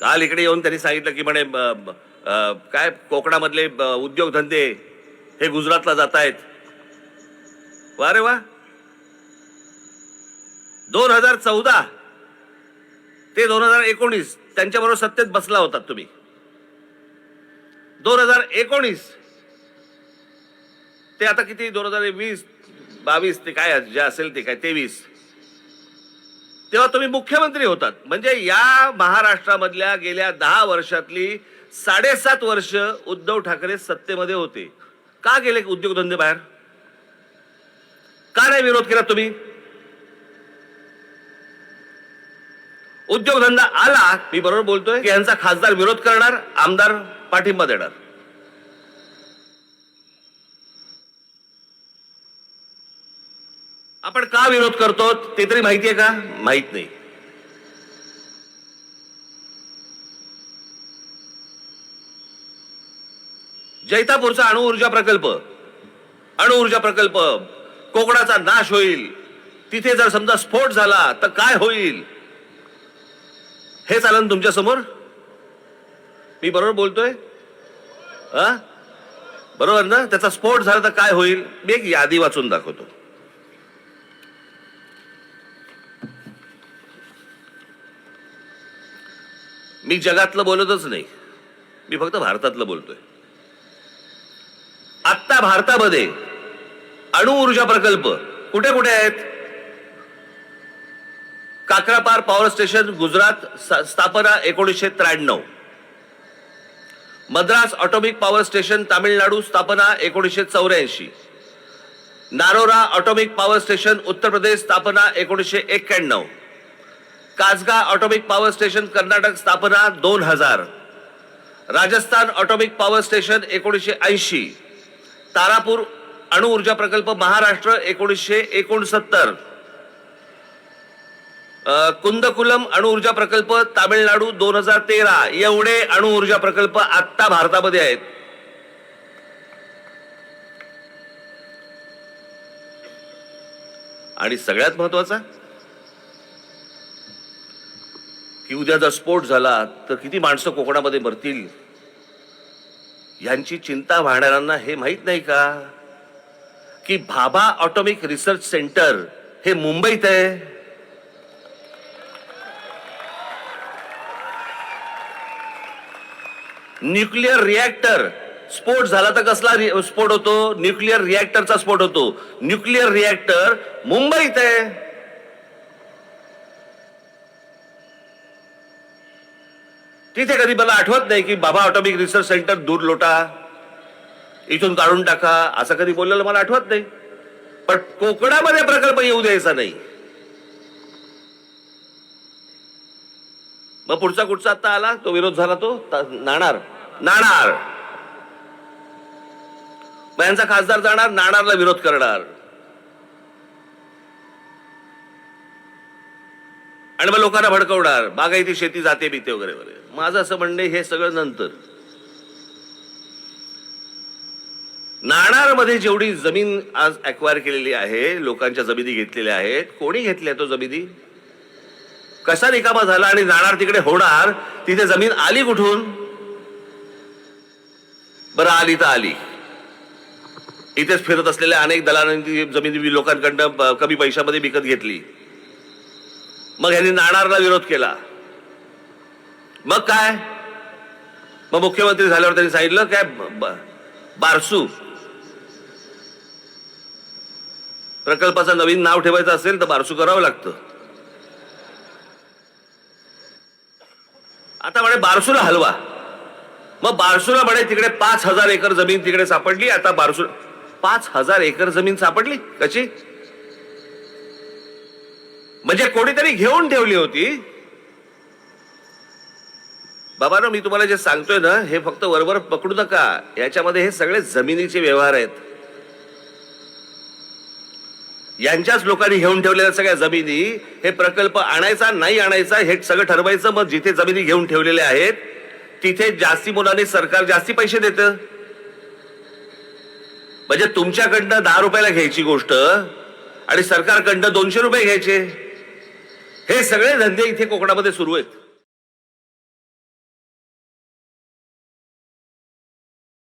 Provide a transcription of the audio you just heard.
काल इकडे येऊन त्यांनी सांगितलं की म्हणे काय कोकणामधले उद्योगधंदे हे गुजरातला जात आहेत वा रे वा. दोन हजार चौदा ते दोन हजार एकोणीस त्यांच्याबरोबर सत्तेत बसला होता तुम्ही. दोन हजार एकोणीस ते आता किती? दोन हजार वीस बावीस ते काय जे असेल ते काय? तेवीस. तेव्हा तुम्ही मुख्यमंत्री होतात. म्हणजे या महाराष्ट्रामधल्या गेल्या दहा वर्षातली साडेसात वर्ष उद्धव ठाकरे सत्तेमध्ये होते. का गेले उद्योगधंदे बाहेर? का नाही विरोध केला तुम्ही? उद्योगधंदा आला मी बरोबर बोलतोय की यांचा खासदार विरोध करणार आमदार पाठिंबा देणार. आपण का विरोध करतो ते तरी माहितीये का? माहीत नाही. जैतापूरचा अणुऊर्जा प्रकल्प अणुऊर्जा प्रकल्प कोकणाचा नाश होईल. तिथे जर समजा स्फोट झाला तर काय होईल? हे चालन तुमच्यासमोर. मी बरोबर बोलतोय? हा? बरोबर ना? त्याचा स्फोट झाला तर काय होईल? मी एक यादी वाचून दाखवतो. मी जगातलं बोलतच नाही. मी फक्त भारतातलं बोलतोय. आत्ता भारतामध्ये अणुऊर्जा प्रकल्प कुठे कुठे आहेत? काकरापार पॉवर स्टेशन गुजरात स्थापना एकोणीसशे त्र्याण्णव. Madras atomic power station Tamil Nadu स्थापना एकोणीसशे चौऱ्याऐंशी. नारोरा atomic power station Uttar Pradesh स्थापना एकोणीसशे एक्क्याण्णव. काजगा ऑटोमिक पॉवर स्टेशन कर्नाटक स्थापना दोन हजार. राजस्थान ऑटोमिक पॉवर स्टेशन एकोणीसशे ऐंशी. तारापूर अणुऊर्जा प्रकल्प महाराष्ट्र एकोणीसशे एकोणसत्तर. कुंदकुलम अणुऊर्जा प्रकल्प तामिळनाडू दोन हजार तेरा. एवढे अणुऊर्जा प्रकल्प आत्ता भारतामध्ये आहेत. आणि सगळ्यात महत्त्वाचा की उद्या जर स्फोट झाला तर किती माणसं कोकणामध्ये मरतील? यांची चिंता वाहणाऱ्यांना हे माहीत नाही का? की भाभा ऑटोमिक रिसर्च सेंटर हे मुंबईत आहे. न्यूक्लिअर रिॲक्टर स्फोट झाला तर कसला रि- स्फोट होतो? न्यूक्लिअर रिॲक्टरचा स्फोट होतो. न्यूक्लिअर रिॲक्टर मुंबईत आहे. तिथे कधी मला आठवत नाही की बाबा ऑटोमिक रिसर्च सेंटर दूर लोटा इथून काढून टाका असं कधी बोललेलं मला आठवत नाही. पण कोकणामध्ये प्रकल्प येऊ द्यायचा नाही. मग पुढचा कुठचा आता आला? तो विरोध झाला तो? नाणार. नाणार. मग यांचा खासदार जाणार नाणारला विरोध करणार. आणि मग लोकांना भडकवणार. बागायती शेती जाते बिते वगैरे वगैरे. माझं असं म्हणणे हे सगळं नंतर. नाणारमध्ये जेवढी जमीन आज अक्वायर केलेली आहे लोकांच्या जमिनी घेतलेल्या आहेत कोणी घेतल्या तो जमिनी? कसा निकामा झाला आणि नाणार तिकडे होणार तिथे जमीन आली कुठून? बरं आली तर आली. इथेच फिरत असलेल्या अनेक दलालांनी ती जमीन लोकांकडनं कमी पैशामध्ये विकत घेतली. मग ह्यांनी नाणारला विरोध केला. मग काय? मग मुख्यमंत्री झाल्यावर त्यांनी सांगितलं काय? बारसू. प्रकल्पाचं नवीन नाव ठेवायचं असेल तर बारसू करावं लागतं. आता म्हणे बारसूला हलवा. मग बारसूला म्हणे तिकडे पाच हजार एकर जमीन तिकडे सापडली आता बारसू पाच हजार एकर जमीन सापडली? कशी? म्हणजे कोणीतरी घेऊन ठेवली होती. बाबा मी तुम्हाला जे सांगतोय ना हे फक्त वरवर पकडू नका. याच्यामध्ये हे सगळे जमिनीचे व्यवहार आहेत. यांच्याच लोकांनी घेऊन ठेवलेल्या सगळ्या जमिनी हे प्रकल्प आणायचा नाही आणायचा हे सगळं ठरवायचं मग जिथे जमिनी घेऊन ठेवलेल्या आहेत तिथे जास्ती मुलांनी सरकार जास्ती पैसे देतं. म्हणजे तुमच्याकडनं दहा रुपयाला घ्यायची गोष्ट आणि सरकारकडनं दोनशे रुपये घ्यायचे. हे सगळे धंदे इथे कोकणामध्ये सुरू आहेत.